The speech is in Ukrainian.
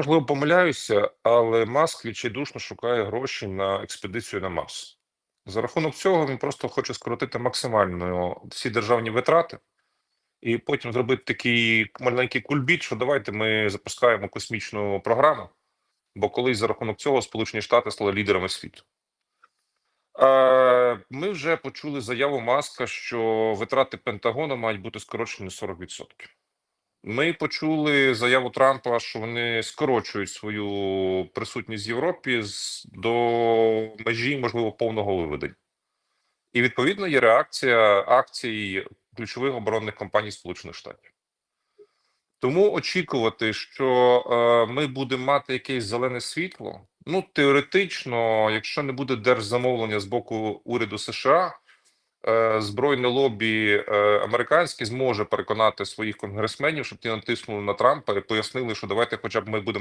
можливо, помиляюся, але Маск відчайдушно шукає гроші на експедицію на Марс. За рахунок цього він просто хоче скоротити максимально всі державні витрати і потім зробити такий маленький кульбіт, що давайте ми запускаємо космічну програму, бо колись за рахунок цього Сполучені Штати стали лідерами світу. Ми вже почули заяву Маска, що витрати Пентагону мають бути скорочені на 40%. Ми почули заяву Трампа, що вони скорочують свою присутність в Європі до межі, можливо, повного виведення. І відповідно є реакція акцій ключових оборонних компаній Сполучених Штатів. Тому очікувати, що е, ми будемо мати якесь зелене світло. Ну, теоретично, якщо не буде держзамовлення з боку уряду США, збройне лобі е, американське зможе переконати своїх конгресменів, щоб ті натиснули на Трампа і пояснили, що давайте, хоча б ми будемо